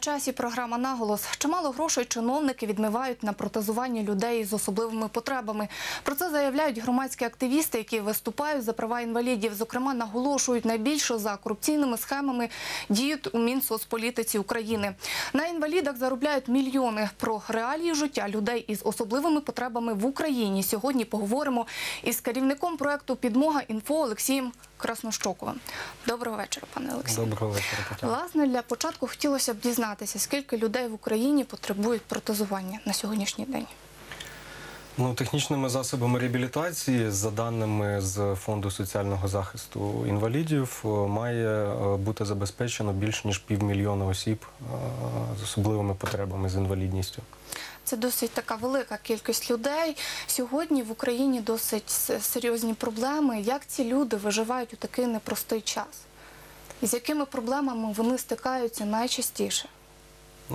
часі програма наголос. Чимало грошей чиновники відмивають на протезування людей з особливими потребами. Про це заявляють громадські активісти, які виступають за права інвалідів. Зокрема, наголошують найбільше за корупційними схемами діють у Мінсоцполітиці України. На інвалідах заробляють мільйони. Про реалії життя людей із особливими потребами в Україні сьогодні поговоримо із керівником проекту Підмога інфо Олексієм Краснощоковим. Доброго вечора, пане Олексію. Доброго вечора. Власне, для початку хотілося б дізнатися, скільки людей в Україні потребують протезування на сьогоднішній день. Ну, технічними засобами реабілітації, за даними з Фонду соціального захисту інвалідів, е, має е, бути забезпечено більш ніж півмільйона осіб е, з особливими потребами з інвалідністю. Це досить така велика кількість людей. Сьогодні в Україні досить серйозні проблеми. Як ці люди виживають у такий непростий час? І з якими проблемами вони стикаються найчастіше?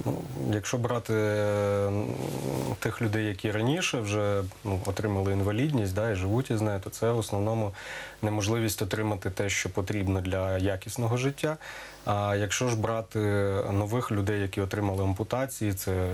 Ну, якщо брати е, тих людей, які раніше вже ну, отримали інвалідність да, і живуть із нею, то це в основному неможливість отримати те, що потрібно для якісного життя. А якщо ж брати нових людей, які отримали ампутації, це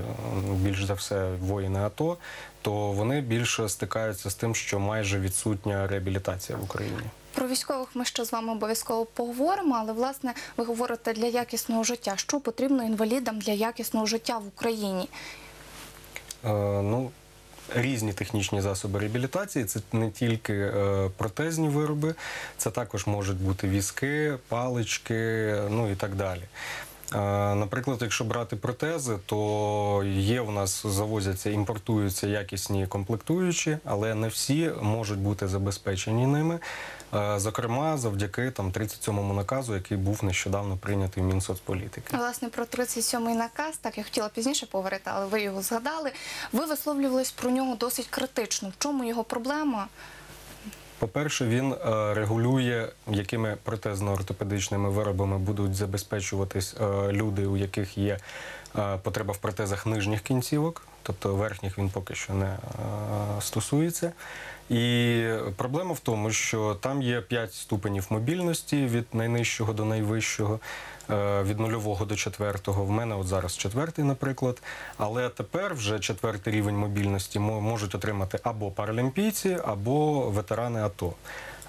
більш за все воїни АТО, то вони більше стикаються з тим, що майже відсутня реабілітація в Україні. Про військових ми ще з вами обов'язково поговоримо, але власне ви говорите для якісного життя. Що потрібно інвалідам для якісного життя в Україні? Е, ну, різні технічні засоби реабілітації. Це не тільки е, протезні вироби, це також можуть бути візки, палички, ну і так далі. Наприклад, якщо брати протези, то є у нас завозяться, імпортуються якісні комплектуючі, але не всі можуть бути забезпечені ними. Зокрема, завдяки там 37-му наказу, який був нещодавно прийнятий в Мінсоцполітики. Власне, про 37-й наказ, так я хотіла пізніше поговорити, але ви його згадали. Ви висловлювались про нього досить критично. В чому його проблема? По-перше, він е, регулює, якими протезно-ортопедичними виробами будуть забезпечуватись е, люди, у яких є е, потреба в протезах нижніх кінцівок, тобто верхніх він поки що не е, стосується. І проблема в тому, що там є 5 ступенів мобільності від найнижчого до найвищого, е, від нульового до четвертого. В мене от зараз четвертий, наприклад. Але тепер вже четвертий рівень мобільності можуть отримати або паралімпійці, або ветерани АТО.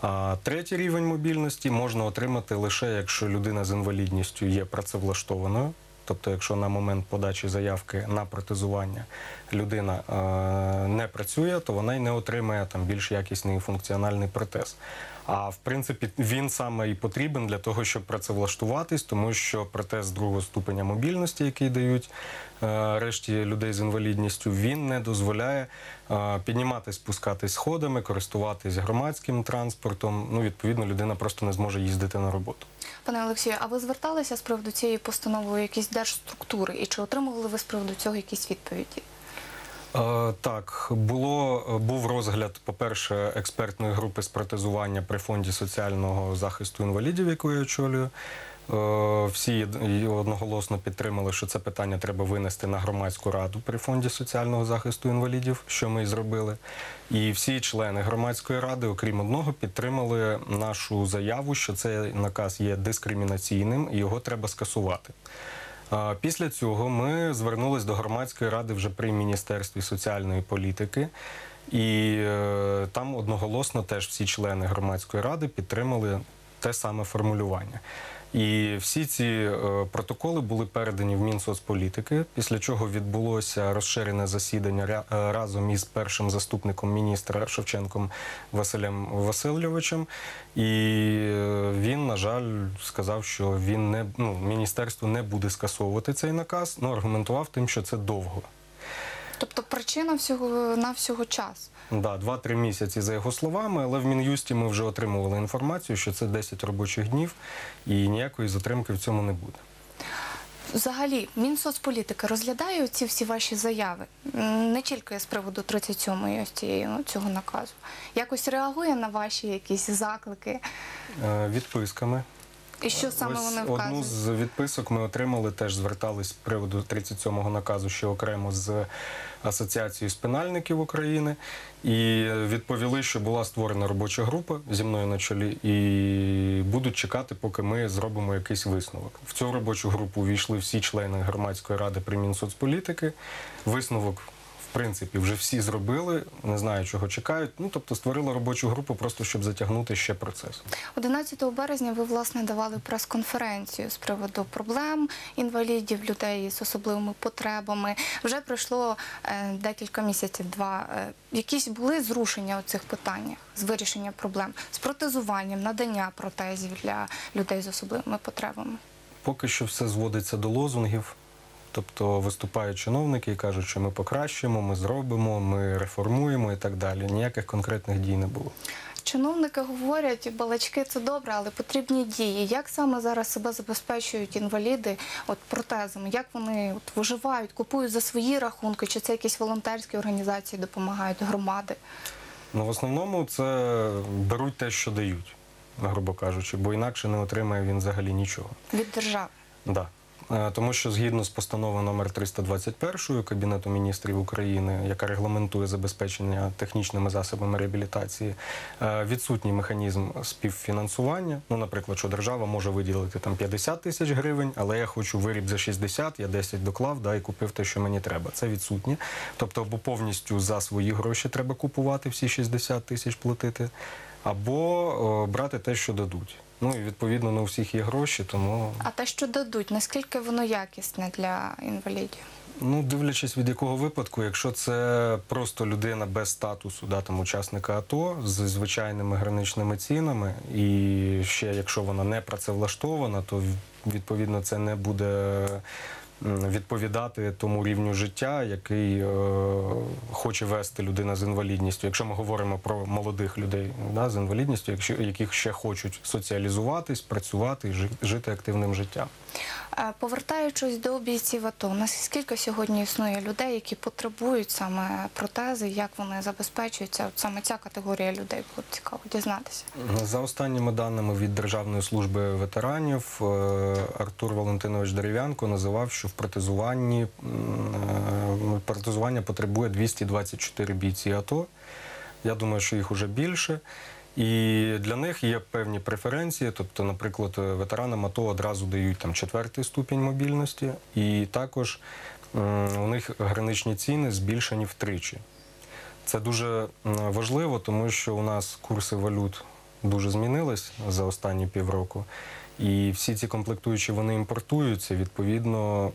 А третій рівень мобільності можна отримати лише якщо людина з інвалідністю є працевлаштованою. Тобто, якщо на момент подачі заявки на протезування людина е, не працює, то вона й не отримає там більш якісний функціональний протез. А в принципі він саме і потрібен для того, щоб працевлаштуватись, тому що протез другого ступеня мобільності, який дають е, решті людей з інвалідністю, він не дозволяє е, спускатись сходами, користуватись громадським транспортом. Ну, відповідно, людина просто не зможе їздити на роботу. Пане Олексію, а ви зверталися з приводу цієї постанови якісь держструктури? І чи отримували ви з приводу цього якісь відповіді? Е, Так, було був розгляд, по-перше, експертної групи з протезування при фонді соціального захисту інвалідів, яку я очолюю. Е, Всі одноголосно підтримали, що це питання треба винести на громадську раду при фонді соціального захисту інвалідів, що ми і зробили. І всі члени громадської ради, окрім одного, підтримали нашу заяву, що цей наказ є дискримінаційним і його треба скасувати. Після цього ми звернулись до громадської ради вже при міністерстві соціальної політики, і е, там одноголосно теж всі члени громадської ради підтримали те саме формулювання. І всі ці е, протоколи були передані в Мінсоцполітики, після чого відбулося розширене засідання е, разом із першим заступником міністра Шевченком Василем Васильовичем. І е, він, на жаль, сказав, що він не ну, міністерство не буде скасовувати цей наказ, ну аргументував тим, що це довго. Тобто причина всього на всього час. Да, 2-3 місяці за його словами, але в Мін'юсті ми вже отримували інформацію, що це 10 робочих днів, і ніякої затримки в цьому не буде. Взагалі, Мінсоцполітика розглядає ці всі ваші заяви, не тільки з приводу 37-ї ось цієї ну, цього наказу. Якось реагує на ваші якісь заклики. Е, Відписками. І що саме Ось вони Одну з відписок ми отримали, теж звертались з приводу 37-го наказу ще окремо з Асоціацією спинальників України. І відповіли, що була створена робоча група зі мною на чолі, і будуть чекати, поки ми зробимо якийсь висновок. В цю робочу групу увійшли всі члени громадської ради при Мінсоцполітики. Висновок. В принципі, вже всі зробили, не знаю, чого чекають. Ну тобто створили робочу групу, просто щоб затягнути ще процес. 11 березня ви власне давали прес-конференцію з приводу проблем інвалідів, людей з особливими потребами. Вже пройшло е, декілька місяців, два. Е, якісь були зрушення у цих питаннях з вирішення проблем з протезуванням, надання протезів для людей з особливими потребами. Поки що все зводиться до лозунгів. Тобто виступають чиновники і кажуть, що ми покращимо, ми зробимо, ми реформуємо і так далі. Ніяких конкретних дій не було. Чиновники говорять, балачки це добре, але потрібні дії. Як саме зараз себе забезпечують інваліди от протезами? Як вони от, виживають, купують за свої рахунки? Чи це якісь волонтерські організації допомагають громади? Ну, в основному це беруть те, що дають, грубо кажучи, бо інакше не отримає він взагалі нічого. Від держави. Да. Е, Тому що згідно з постановою номер 321 Кабінету міністрів України, яка регламентує забезпечення технічними засобами реабілітації, е, відсутній механізм співфінансування. Ну, наприклад, що держава може виділити там 50 тисяч гривень, але я хочу виріб за 60, я 10 доклав да, і купив те, що мені треба. Це відсутнє. Тобто, або повністю за свої гроші треба купувати всі 60 тисяч платити, або о, брати те, що дадуть. Ну і відповідно не у всіх є гроші, тому А те, що дадуть, наскільки воно якісне для інвалідів? Ну, дивлячись від якого випадку, якщо це просто людина без статусу, да, там, учасника АТО з звичайними граничними цінами, і ще якщо вона не працевлаштована, то відповідно це не буде відповідати тому рівню життя, який е, хоче вести людина з інвалідністю. Якщо ми говоримо про молодих людей да, з інвалідністю, якщо яких ще хочуть соціалізуватись, працювати і жи- жити активним життям. Повертаючись до бійців АТО, наскільки сьогодні існує людей, які потребують саме протези, як вони забезпечуються? От саме ця категорія людей було б цікаво дізнатися. За останніми даними від Державної служби ветеранів, е, Артур Валентинович Дерев'янко називав, що в протезуванні е, протезування потребує 224 бійці АТО. Я думаю, що їх уже більше. І для них є певні преференції. Тобто, наприклад, ветеранам АТО одразу дають там четвертий ступінь мобільності, і також у них граничні ціни збільшені втричі. Це дуже важливо, тому що у нас курси валют дуже змінились за останні півроку. І всі ці комплектуючі вони імпортуються. Відповідно,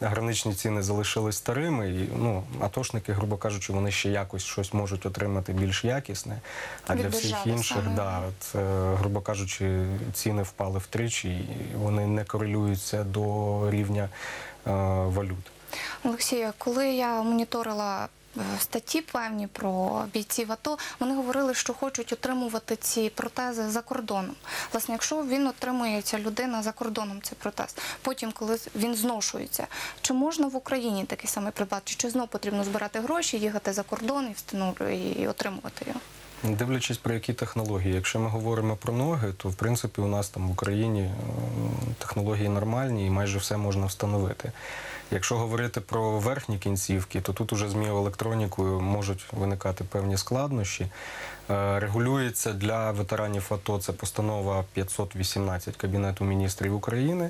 граничні ціни залишились старими. І, ну, атошники, грубо кажучи, вони ще якось щось можуть отримати більш якісне. А для всіх інших, саме. да, це, грубо кажучи, ціни впали втричі, і вони не корелюються до рівня е, валют. Олексія, коли я моніторила е, статті певні про бійців АТО, вони говорили, що хочуть отримувати ці протези за кордоном. Власне, якщо він отримує ця людина за кордоном цей протез, потім, коли він зношується, чи можна в Україні такий самий придбати? Чи знов потрібно збирати гроші, їхати за кордон і встановлювати і отримувати його? Дивлячись про які технології. Якщо ми говоримо про ноги, то в принципі у нас там в Україні технології нормальні і майже все можна встановити. Якщо говорити про верхні кінцівки, то тут уже з міоелектронікою можуть виникати певні складнощі. Е, Регулюється для ветеранів АТО це постанова 518 Кабінету міністрів України,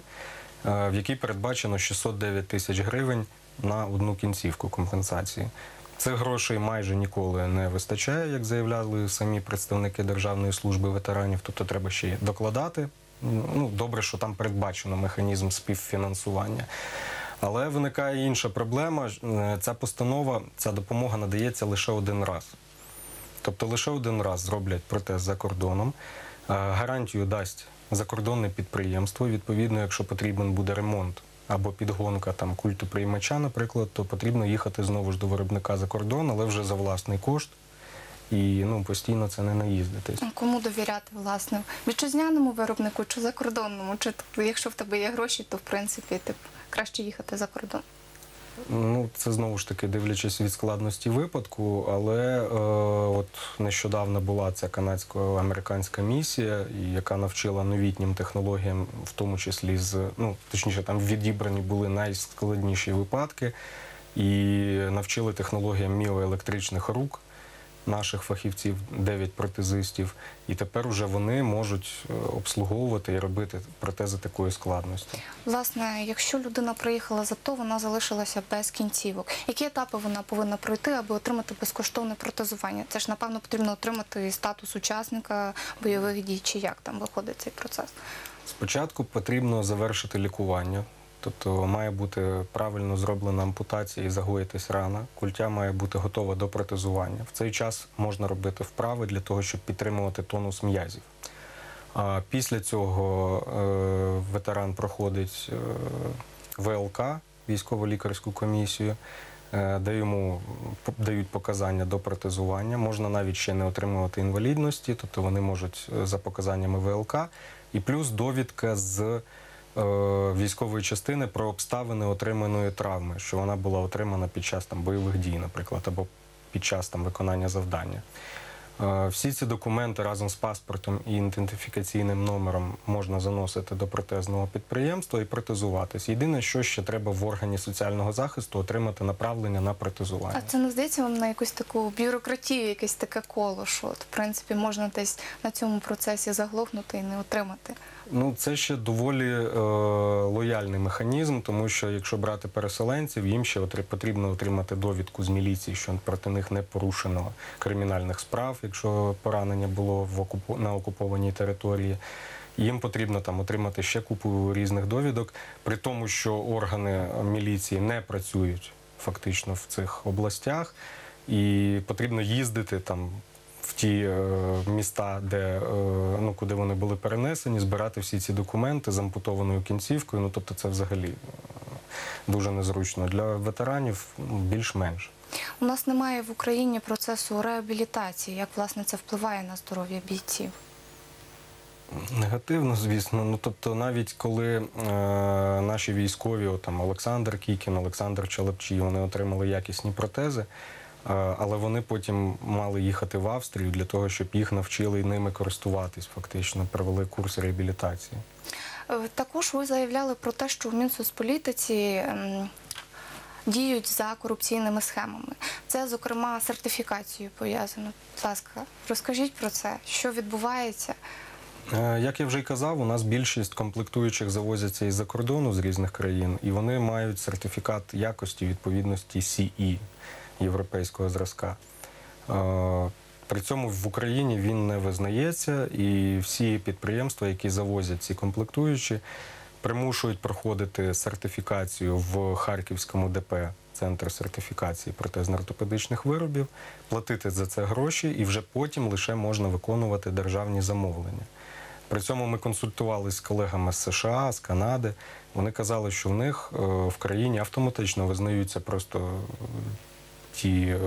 е, в якій передбачено 609 тисяч гривень на одну кінцівку компенсації. Цих грошей майже ніколи не вистачає, як заявляли самі представники Державної служби ветеранів. Тобто треба ще й докладати. Ну, добре, що там передбачено механізм співфінансування. Але виникає інша проблема. Е, Ця постанова, ця допомога надається лише один раз. Тобто лише один раз зроблять протез за кордоном. Е, Гарантію дасть закордонне підприємство. Відповідно, якщо потрібен буде ремонт або підгонка там культу приймача, наприклад, то потрібно їхати знову ж до виробника за кордон, але вже за власний кошт. І ну постійно це не наїздитись. Кому довіряти, власне, вітчизняному виробнику чи закордонному? Чи якщо в тебе є гроші, то в принципі ти краще їхати за кордон? Ну, це знову ж таки дивлячись від складності випадку, але е, от нещодавно була ця канадсько-американська місія, яка навчила новітнім технологіям, в тому числі з ну точніше, там відібрані були найскладніші випадки, і навчили технологіям міоелектричних рук наших фахівців, 9 протезистів, і тепер уже вони можуть е, обслуговувати і робити протези такої складності. Власне, якщо людина приїхала за то, вона залишилася без кінцівок. Які етапи вона повинна пройти, аби отримати безкоштовне протезування? Це ж напевно потрібно отримати статус учасника бойових дій, чи як там виходить цей процес? Спочатку потрібно завершити лікування, тобто має бути правильно зроблена ампутація і загоїтись рана. Культя має бути готова до протезування. В цей час можна робити вправи для того, щоб підтримувати тонус м'язів. А після цього е, ветеран проходить е, ВЛК, військово-лікарську комісію, де йому дають показання до протезування. Можна навіть ще не отримувати інвалідності, тобто вони можуть е, за показаннями ВЛК, і плюс довідка з військової частини про обставини отриманої травми, що вона була отримана під час там бойових дій, наприклад, або під час там виконання завдання. Е, Всі ці документи разом з паспортом і ідентифікаційним номером можна заносити до протезного підприємства і протезуватись. Єдине, що ще треба в органі соціального захисту отримати направлення на протезування. А це не здається вам на якусь таку бюрократію, якесь таке коло, що от, в принципі можна десь на цьому процесі заглохнути і не отримати. Ну, це ще доволі е, лояльний механізм, тому що якщо брати переселенців, їм ще потрібно отримати довідку з міліції, що проти них не порушено кримінальних справ, якщо поранення було в окупо- на окупованій території. Їм потрібно там отримати ще купу різних довідок, при тому, що органи міліції не працюють фактично в цих областях, і потрібно їздити там в ті е, міста, де е, ну куди вони були перенесені, збирати всі ці документи з ампутованою кінцівкою. Ну тобто, це взагалі е, дуже незручно для ветеранів. ну, Більш-менш. У нас немає в Україні процесу реабілітації. Як власне це впливає на здоров'я бійців? Негативно, звісно. Ну тобто, навіть коли е, наші військові, от, там Олександр Кікін, Олександр Чалапчій, вони отримали якісні протези, е, але вони потім мали їхати в Австрію для того, щоб їх навчили ними користуватись. Фактично провели курс реабілітації. Е, Також ви заявляли про те, що в Мінсоцполітиці ем, діють за корупційними схемами. Це, зокрема, сертифікацією пов'язано. Будь ласка, розкажіть про це, що відбувається. Е, Як я вже й казав, у нас більшість комплектуючих завозяться із-за кордону з різних країн, і вони мають сертифікат якості відповідності CE європейського зразка. Е, При цьому в Україні він не визнається, і всі підприємства, які завозять ці комплектуючі, примушують проходити сертифікацію в Харківському ДП, центр сертифікації протезно-ортопедичних виробів, платити за це гроші, і вже потім лише можна виконувати державні замовлення. При цьому ми консультувалися з колегами з США, з Канади. Вони казали, що в них е, в країні автоматично визнаються просто ті е,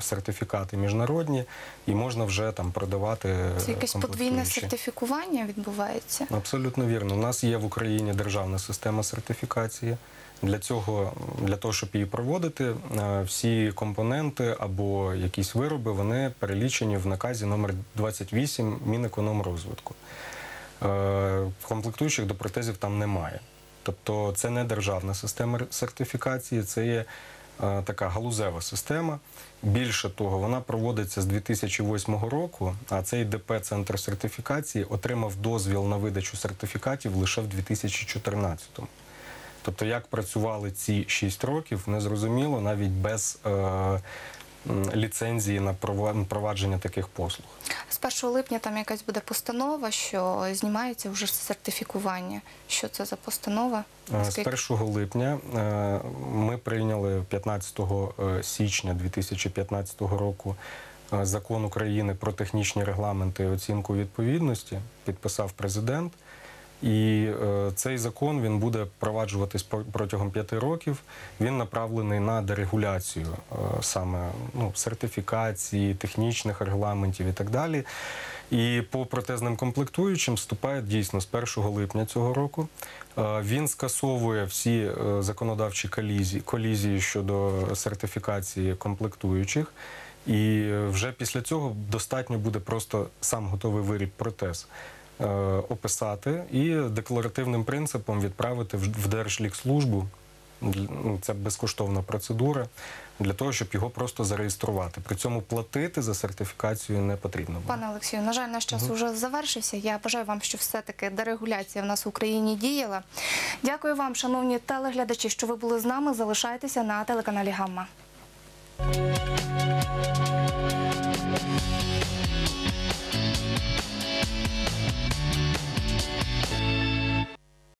сертифікати міжнародні, і можна вже там продавати. Це якесь подвійне сертифікування відбувається. Абсолютно вірно. У нас є в Україні державна система сертифікації. Для цього, для того, щоб її проводити, е, всі компоненти або якісь вироби вони перелічені в наказі номер 28 Мінекономрозвитку. Е, Комплектуючих до протезів там немає. Тобто це не державна система сертифікації, це є е, така галузева система. Більше того, вона проводиться з 2008 року, а цей ДП Центр сертифікації отримав дозвіл на видачу сертифікатів лише в 2014 Тобто, як працювали ці 6 років, незрозуміло навіть без е, ліцензії на прова- провадження таких послуг. З 1 липня там якась буде постанова, що знімається вже сертифікування. Що це за постанова? Е, Наскільки- З 1 липня е, ми прийняли 15 е, січня 2015 року закон України про технічні регламенти і оцінку відповідності. Підписав президент. І е, цей закон він буде впроваджуватись по- протягом п'яти років. Він направлений на дерегуляцію е, саме ну, сертифікації, технічних регламентів і так далі. І по протезним комплектуючим вступає дійсно з 1 липня цього року. Е, Він скасовує всі е, законодавчі колізії, колізії щодо сертифікації комплектуючих. І е, вже після цього достатньо буде просто сам готовий виріб протез описати і декларативним принципом відправити в Держлікслужбу. Ну, Це безкоштовна процедура для того, щоб його просто зареєструвати. При цьому платити за сертифікацію не потрібно. буде. Пане Олексію, на жаль, наш час уже завершився. Я бажаю вам, щоб все-таки дерегуляція в нас в Україні діяла. Дякую вам, шановні телеглядачі, що ви були з нами. Залишайтеся на телеканалі Гамма.